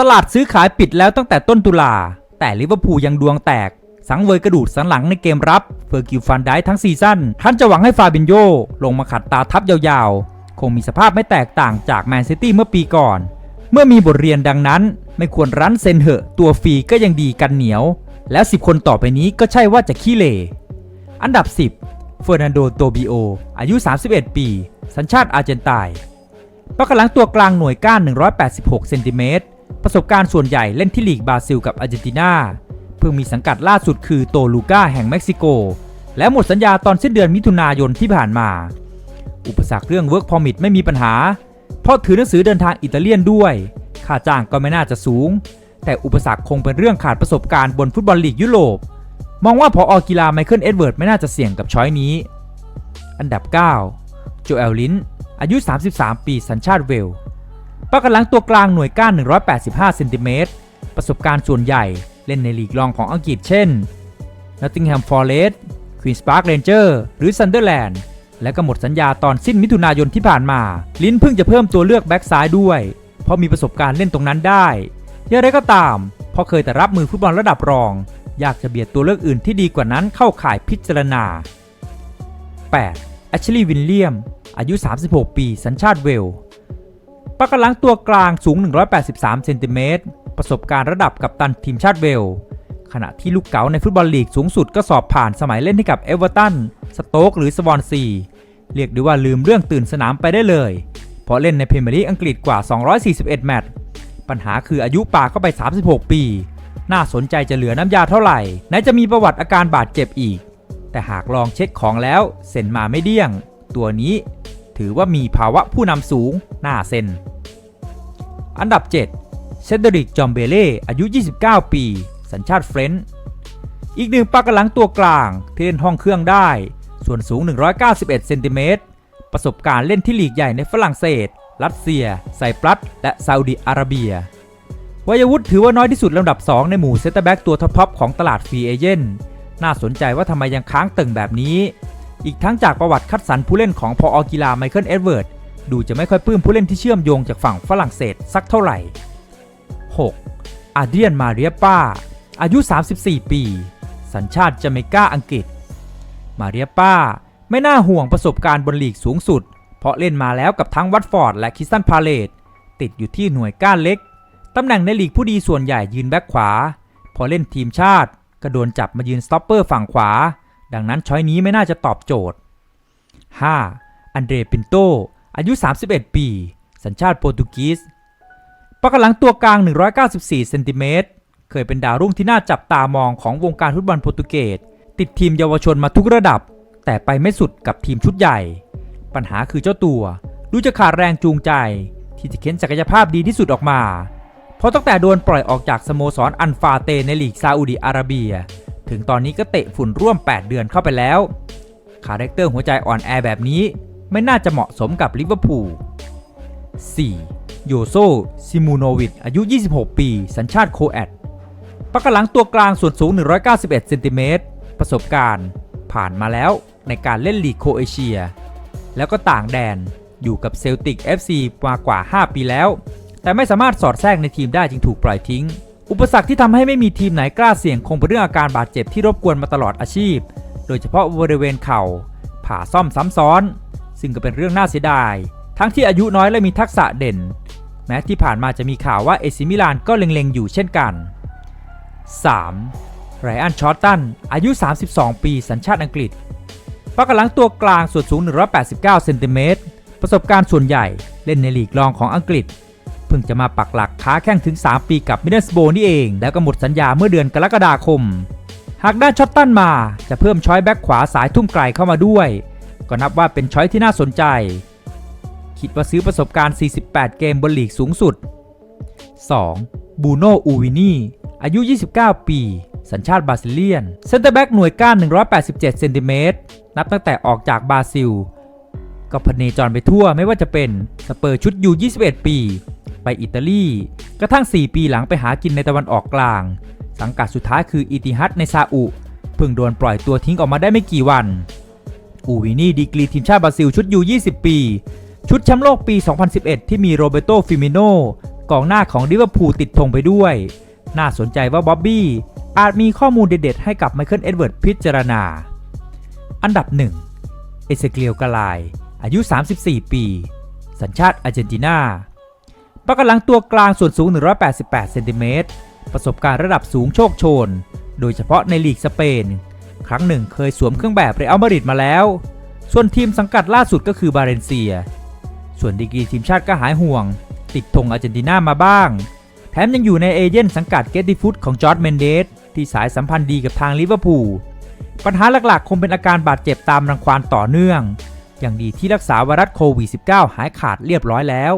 ตลาดซื้อขายปิดแล้วตั้งแต่ต้นตุลา แต่ลิเวอร์พูลยังดวงแตก สังเวยกระดูดสันหลังในเกมรับ เฟอร์กิวฟันได้ทั้งซีซั่นท่านจะหวังให้ฟาบินโยลงมาขัดตาทับยาวๆ คงมีสภาพไม่แตกต่างจากแมนซิตี้เมื่อปีก่อน เมื่อมีบทเรียนดังนั้น ไม่ควรรั้นเซนเหอะ ตัวฟรีก็ยังดีกันเหนียว แล้ว10 คนต่อไปนี้ก็ใช่ว่าจะขี้เหร่อันดับ 10 เฟอร์นันโด โตบิโอ อายุ 31 ปี สัญชาติอาร์เจนไตน์ปักหลังตัวกลางหน่วยก้าน 186 เซนติเมตร ประสบการณ์ส่วนใหญ่เล่นที่ลีกบราซิลกับอาร์เจนตินาเพิ่งมีสังกัดล่าสุดคือโตลูก้าแห่งเม็กซิโก และหมดสัญญาตอนสิ้นเดือนมิถุนายนที่ผ่านมา อุปสรรคเรื่อง Work Permit ไม่มีปัญหา เพราะถือหนังสือเดินทางอิตาเลียนด้วย ค่าจ้างก็ไม่น่าจะสูง แต่อุปสรรคคงเป็นเรื่องขาดประสบการณ์บนฟุตบอลลีกยุโรปมองว่าพออกีฬาไมเคิลเอ็ดเวิร์ดไม่น่าจะเสี่ยงกับช้อยนี้ อันดับ 9 โจเอลลินอายุ 33 ปีสัญชาติเวล ปากกำลังตัวกลางหน่วยก้าน 185เซนติเมตรประสบการณ์ส่วนใหญ่เล่นในลีกรองของอังกฤษเช่น Nottingham Forest Queen's Park Ranger หรือ Sunderland และก็หมดสัญญาตอนสิ้นมิถุนายนที่ผ่านมา ลินเพิ่งจะเพิ่มตัวเลือกแบ็กซ้ายด้วย เพราะมีประสบการณ์เล่นตรงนั้นได้อย่างไรก็ตาม เพราะเคยแต่รับมือฟุตบอลระดับรอง อยากจะเบียดตัวเลือกอื่นที่ดีกว่านั้นเข้าข่ายพิจารณา 8. แอชลีย์วินเลียม อายุ 36 ปี สัญชาติเวลส์ กกำลังตัวกลางสูง 183 เซนติเมตร ประสบการณ์ระดับกัปตันทีมชาติเวลส์ขณะที่ลูกเก๋าในฟุตบอลลีกสูงสุดก็สอบผ่านสมัยเล่นให้กับเอเวอร์ตัน สโต๊กหรือสวอนซี เรียกได้ว่าลืมเรื่องตื่นสนามไปได้เลย เพราะเล่นในพรีเมียร์ลีกอังกฤษกว่า 241 แมตช์ ปัญหาคืออายุป่าเข้าไป 36 ปี น่าสนใจจะเหลือน้ำยาเท่าไหร่ไหนจะมีประวัติอาการบาดเจ็บอีก แต่หากลองเช็คของแล้วเซ็นมาไม่เดี้ยง ตัวนี้ถือว่ามีภาวะผู้นำสูง น่าเซ็น อันดับ 7 เซดริก จอมเบเล่ อายุ 29 ปี สัญชาติเฟรนช์ อีกหนึ่งปากกำลังตัวกลาง ที่เล่นห้องเครื่องได้ ส่วนสูง 191 เซนติเมตร ประสบการณ์เล่นที่ลีกใหญ่ในฝรั่งเศส รัสเซีย ไซปรัส และซาอุดิอาระเบีย วัยวุฒิถือว่าน้อยที่สุดลำดับ 2 ในหมู่เซนเตอร์แบ็กตัวท็อปของตลาดฟรีเอเจนต์ น่าสนใจว่าทำไมยังค้างตึงแบบนี้ อีกทั้งจากประวัติคัดสรรผู้เล่นของพออกีฬาไมเคิล เอ็ดเวิร์ด ดูจะไม่ค่อยปลื้มผู้เล่นที่เชื่อมโยงจากฝั่งฝรั่งเศสสักเท่าไหร่ 6. อาเดรียนมาเรียป้า อายุ 34 ปี สัญชาติจาเมกาอังกฤษ มาเรียป้าไม่น่าห่วงประสบการณ์บนลีกสูงสุด เพราะเล่นมาแล้วกับทั้งวัตฟอร์ดและคิสตันพาเลตติดอยู่ที่หน่วยก้านเล็ก ตำแหน่งในลีกผู้ดีส่วนใหญ่ยืนแบ็คขวา พอเล่นทีมชาติก็โดนจับมายืนสต็อปเปอร์ฝั่งขวา ดังนั้นช้อยนี้ไม่น่าจะตอบโจทย์ 5. อันเดรปินโต อายุ 31 ปี สัญชาติโปรตุเกสปักกำลังตัวกลาง 194 เซนติเมตร เคยเป็นดาวรุ่งที่น่าจับตามองของวงการฟุตบอลโปรตุเกส ติดทีมเยาวชนมาทุกระดับ แต่ไปไม่สุดกับทีมชุดใหญ่ ปัญหาคือเจ้าตัว รู้จะขาดแรงจูงใจ ที่จะเค้นศักยภาพดีที่สุดออกมา เพราะตั้งแต่โดนปล่อยออกจากสโมสรอันฟาเตในลีกซาอุดิอาระเบีย ถึงตอนนี้ก็เตะฝุ่นร่วม 8 เดือนเข้าไปแล้ว คาแรคเตอร์หัวใจอ่อนแอแบบนี้ ไม่น่าจะเหมาะสมกับลิเวอร์พูล 4. โยโซซิมูโนวิชอายุ 26 ปี สัญชาติโคแอตปักกำลังตัวกลางส่วนสูง 191เซนติเมตรประสบการณ์ ผ่านมาแล้วในการเล่นลีกโคเอเชีย แล้วก็ต่างแดนอยู่กับเซลติก FC มากว่า 5 ปีแล้ว แต่ไม่สามารถสอดแทรกในทีมได้จึงถูกปล่อยทิ้ง อุปสรรคที่ทำให้ไม่มีทีมไหนกล้าเสี่ยงคงเป็นเรื่องอาการบาดเจ็บที่รบกวนมาตลอดอาชีพ โดยเฉพาะบริเวณเข่าผ่าซ่อมซ้ำซ้อน ซึ่งก็เป็นเรื่องน่าเสียดาย ทั้งที่อายุน้อยและมีทักษะเด่น แม้ที่ผ่านมาจะมีข่าวว่าเอซิมิลานก็เล็งๆอยู่เช่นกัน 3. ไรอันชอตตัน อายุ 32 ปี สัญชาติอังกฤษปักกำลังตัวกลางส่วนสูง 189 เซนติเมตร ประสบการณ์ส่วนใหญ่เล่นในลีกรองของอังกฤษ เพิ่งจะมาปักหลักค้าแข่งถึง 3 ปีกับมิดเดิลสโบนี่เอง แล้วก็หมดสัญญาเมื่อเดือนกรกฎาคม หากได้ช็อตตันมาจะเพิ่มช้อยแบ็กขวาสายทุ่มไกลเข้ามาด้วย ก็นับว่าเป็นช้อยที่น่าสนใจ คิดว่าซื้อประสบการณ์ 48 เกมบนลีกสูงสุด 2. บูโนอูวินีอายุ 29 ปี สัญชาติบราซิเลียน เซนเตอร์แบ็กหน่วยก้าน 187 เซนติเมตร นับตั้งแต่ออกจากบราซิล ก็พเนจรไปทั่วไม่ว่าจะเป็นสเปอร์ชุดยู21 ปี ไปอิตาลี กระทั่ง 4 ปีหลังไปหากินในตะวันออกกลาง สังกัดสุดท้ายคืออิติฮัดในซาอุ เพิ่งโดนปล่อยตัวทิ้งออกมาได้ไม่กี่วัน อูวินี่ดีกรีทีมชาติบราซิลชุดยู20 ปี ชุดแชมป์โลกปี 2011 ที่มีโรเบโตฟิมิโนกองหน้าของลิเวอร์พูลติดธงไปด้วย น่าสนใจว่าบ๊อบบี้อาจมีข้อมูลเด็ดๆให้กับไมเคิลเอ็ดเวิร์ดพิจารณา อันดับ 1 เอเซเกียวกาลาย อายุ 34 ปี สัญชาติอาร์เจนตินาปากกำลังตัวกลางส่วนสูง 188 เซนติเมตร ประสบการณ์ระดับสูงโชคโชน โดยเฉพาะในลีกสเปน ครั้งหนึ่งเคยสวมเครื่องแบบเรอัลมาดริดมาแล้ว ส่วนทีมสังกัดล่าสุดก็คือบาเรนเซีย ส่วนดีกรีทีมชาติก็หายห่วง ติดธงอาร์เจนตินามาบ้าง แถมยังอยู่ในเอเย่นสังกัดเกตติฟุตของจอร์ดเมนเดสที่สายสัมพันธ์ดีกับทางลิเวอร์พูลปัญหาหลักๆ คงเป็นอาการบาดเจ็บตามรังควานต่อเนื่อง อย่างดีที่รักษาไวรัสโควิด -19 หายขาดเรียบร้อยแล้ว